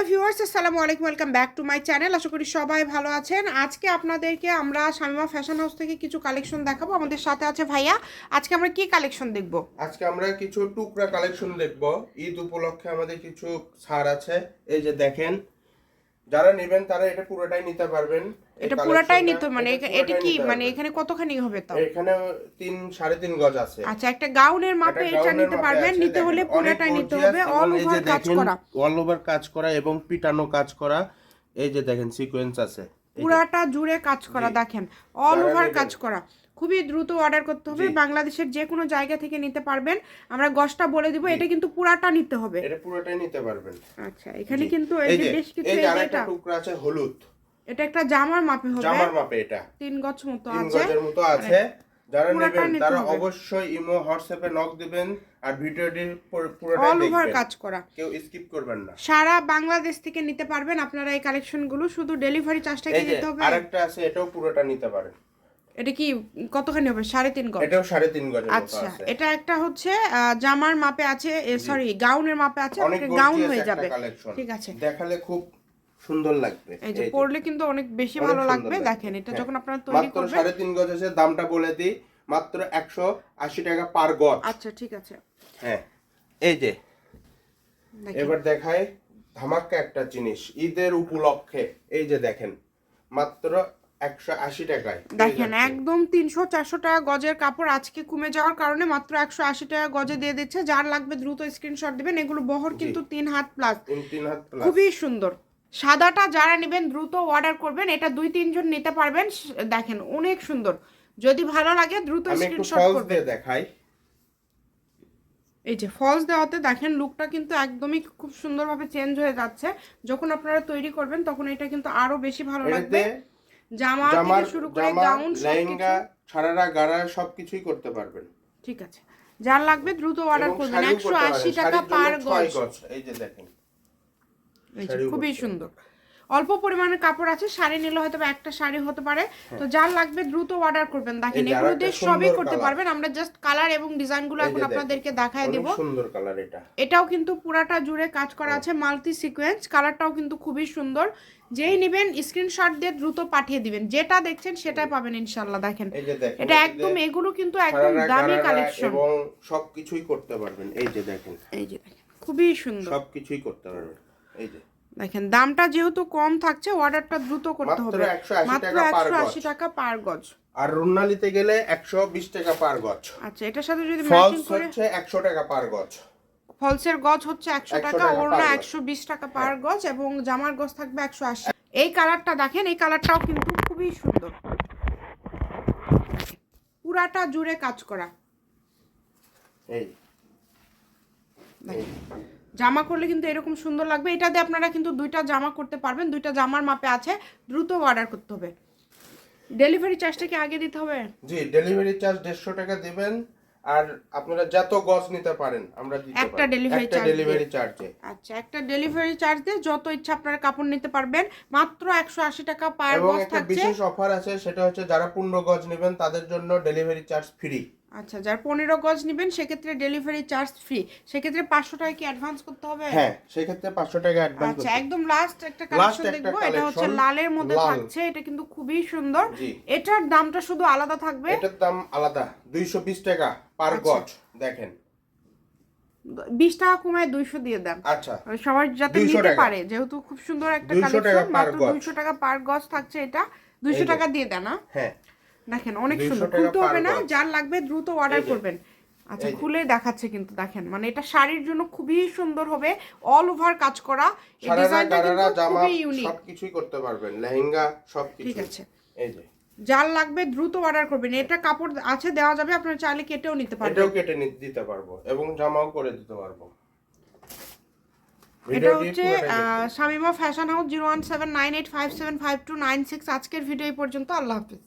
Hello viewers, আসসালামু আলাইকুম, welcome back to my channel. আশা করি সবাই ভালো আছেন। আজকে আপনাদেরকে আমরা শামিমা ফ্যাশন হাউস থেকে কিছু কালেকশন দেখাবো। আমাদের সাথে আছে ভাইয়া। আজকে আমরা কি কালেকশন দেখব? আজকে আমরা কিছু টুকরা কালেকশন দেখব। ঈদ উপলক্ষে আমাদের কিছু ছাড় আছে। এই যে দেখেন যারা নেবেন তারা এটা পুরোটাই নিতে পারবেন। এটা পুরোটাই collectionটা, নিতে মানে এটা কি মানে এখানে কতখানি হবে তাও? এখানে তিন সাড়ে তিন গজ আছে। আচ্ছা একটা গাউনের মাপে এটা নিতে পারবেন নিতে হলে পুরোটাই নিতে হবে অল ওভার কাজ করা। অল ওভার কাজ করা এবং পিটানো কাজ করা এই যে দেখেন সিকোয়েন্স আছে। পুরাটা জুড়ে কাজ করা দেখেন অল ওভার কাজ করা। খুবই দ্রুত অর্ডার করতে হবে বাংলাদেশের যে কোনো জায়গা থেকে নিতে পারবেন। আমরা গসটা বলে দিব এটা কিন্তু পুরাটা নিতে হবে। এটা পুরাটাই নিতে পারবেন। আচ্ছা এখানে কিন্তু এই যে বেশ কিছু এই এটা। টুকরা আছে হলুদ। এটা একটা জামার মাপে হবে। জামার মাপে এটা। তিন গজ মতো আছে। তিন গজের মতো আছে। যারা পুরাটা নেবেন তারা। অবশ্যই ইমো হোয়াটসঅ্যাপে নক দিবেন আর ভিডিওটি পুরো- পুরোটাই অল ওভার দেখবেন। কাজ করা। কেউ স্কিপ করবেন না। সারা বাংলাদেশ থেকে নিতে পারবেন আপনারা এই কালেকশনগুলো শুধু ডেলিভারি চার্জটা কি দিতে হবে। আরেকটা আছে এটাও পুরোটা নিতে পারেন। এটা কি কতখানি হবে? সাড়ে তিন গজ? এটাও সাড়ে তিন মতো আচ্ছা এটা একটা হচ্ছে জামার মাপে আছে সরি গাউনের মাপে আছে গাউন হয়ে যাবে। ঠিক আছে। দেখালে খুব সুন্দর লাগবে। এই যে পরলে কিন্তু অনেক বেশি ভালো লাগবে। দেখেন এটা হ্যাঁ। যখন আপনারা তৈরি করবেন সাড়ে তিন গজ আছে দামটা বলে দিই মাত্র একশো আশি টাকা পার গজ। আচ্ছা ঠিক আছে। হ্যাঁ এই যে এবার দেখায় ধামাক্কা একটা জিনিস ঈদের উপলক্ষে এই যে দেখেন মাত্র একশো আশি টাকায়। দেখেন একদম তিনশো চারশো টাকা গজের কাপড় আজকে কমে যাওয়ার কারণে মাত্র একশো আশি টাকা গজে দিয়ে দিচ্ছে। যার লাগবে দ্রুত স্ক্রিনশট দিবেন। এগুলো বহর কিন্তু তিন হাত প্লাস তিন তিন হাত প্লাস খুবই সুন্দর। সাদাটা যারা নেবেন দ্রুত অর্ডার করবেন এটা দুই তিনজন নিতে পারবেন। দেখেন অনেক সুন্দর। যদি ভালো লাগে দ্রুত স্ক্রিনশট করবেন। দেখাই। এই যে ফলস দেওয়াতে দেখেন লুকটা কিন্তু একদমই খুব সুন্দরভাবে চেঞ্জ হয়ে যাচ্ছে। যখন আপনারা তৈরি করবেন তখন এটা কিন্তু আরও বেশি ভালো লাগবে। জামা থেকে শুরু করে গাউন লেহেঙ্গা ছাড়ারা গাড়া সবকিছুই করতে পারবেন। ঠিক আছে। যার লাগবে দ্রুত অর্ডার করবেন। শাড়িও একশো করতে আশি পারেন। টাকা পার গজ এই যে দেখেন। এই যে, খুবই সুন্দর। অল্প পরিমাণে কাপড় আছে শাড়ি নিলে হয়তো একটা শাড়ি হতে পারে। তো যার লাগবে দ্রুত অর্ডার করবেন। দেখেন হ্যাঁ। এগুলো দিয়ে সবই করতে পারবেন। আমরা জাস্ট কালার এবং ডিজাইনগুলো এখন আপনাদেরকে দেখায় দেব। সুন্দর কালার এটা। এটাও কিন্তু পুরাটা জুড়ে কাজ করা আছে মাল্টি সিকোয়েন্স কালারটাও কিন্তু খুবই সুন্দর। যেই নেবেন স্ক্রিনশট দিয়ে দ্রুত পাঠিয়ে দিবেন। যেটা দেখছেন সেটাই পাবেন ইনশাল্লাহ দেখেন এই যে দেখেন এটা একদম এগুলো কিন্তু একদম দামি কালেকশন এবং সবকিছুই করতে পারবেন। এই যে দেখেন। এই যে দেখেন খুবই সুন্দর। সবকিছুই করতে পারবেন। এই যে। দেখেন দামটা যেহেতু কম থাকছে অর্ডারটা দ্রুত করতে হবে। 180 মাত্র একশো আশি টাকা পার গজ। আর রুনালিতে গেলে একশো বিশ টাকা পার গজ। আচ্ছা এটার সাথে যদি ম্যাচিং করে হচ্ছে একশো টাকা পার গজ। ফলসের গজ হচ্ছে একশো টাকা টাকা ওড়না একশো বিশ টাকা পার গজ এবং জামার গজ থাকবে একশো আশি। এই কালারটা দেখেন এই কালারটাও কিন্তু খুবই সুন্দর। পুরাটা জুড়ে কাজ করা। এই। দেখেন। জামা করলে কিন্তু এরকম সুন্দর লাগবে। এটা দিয়ে আপনারা কিন্তু দুইটা জামা করতে পারবেন। দুইটা জামার মাপে আছে। দ্রুত অর্ডার করতে হবে। ডেলিভারি চার্জটা কি আগে দিতে হবে? জি ডেলিভারি চার্জ দেড়শো টাকা দিবেন। আর আপনারা যত গজ নিতে পারেন আমরা একটা ডেলিভারি একটা charge ডেলিভারি চার্জে আচ্ছা একটা ডেলিভারি চার্জ দিয়ে যত ইচ্ছা আপনারা কাপড় নিতে পারবেন। মাত্র একশো আশি টাকা পার এবং গজ একটা থাকছে। বিশেষ অফার আছে সেটা হচ্ছে যারা পূর্ণ গজ নেবেন তাদের জন্য ডেলিভারি চার্জ ফ্রি আচ্ছা যার পনেরো গজ নেবেন সেক্ষেত্রে ডেলিভারি চার্জ ফ্রি সেক্ষেত্রে পাঁচশো টাকা কি অ্যাডভান্স করতে হবে? হ্যাঁ সেক্ষেত্রে পাঁচশো টাকা অ্যাডভান্স আচ্ছা একদম লাস্ট একটা কালেকশন দেখব। এটা হচ্ছে লালের মধ্যে থাকছে। এটা কিন্তু খুবই সুন্দর। এটার দামটা শুধু আলাদা থাকবে? এটার দাম আলাদা। দুইশো বিশ টাকা পার আচ্ছা। গজ দেখেন। বিশ টাকা কমায় দুইশো দিয়ে দেন। আচ্ছা। মানে সবাই যাতে নিতে পারে যেহেতু খুব সুন্দর একটা 200 কালেকশন মাত্র। দুইশো টাকা পার গজ থাকছে এটা। দুইশো। টাকা দিয়ে দেন হ্যাঁ? দেখেন অনেক সুন্দর। খুলতে হবে না যার লাগবে দ্রুত অর্ডার করবেন। আচ্ছা খুলে দেখাচ্ছে কিন্তু দেখেন মানে এটা শাড়ির জন্য খুবই সুন্দর হবে অল ওভার কাজ করা। এই ডিজাইনটা কিন্তু খুবই ইউনিক সবকিছুই করতে পারবেন লেহেঙ্গা ঠিক আছে। এই যে। যার লাগবে দ্রুত অর্ডার করবেন। এটা কাপড় আছে দেওয়া যাবে আপনারা চাইলে কেটেও নিতে পারবেন। এটাও কেটে দিতে পারব এবং জামাও করে দিতে পারব। এটা হচ্ছে Shamima fashion house zero one seven nine eight five seven five two nine six আজকের ভিডিও এই পর্যন্ত আল্লাহ হাফিজ।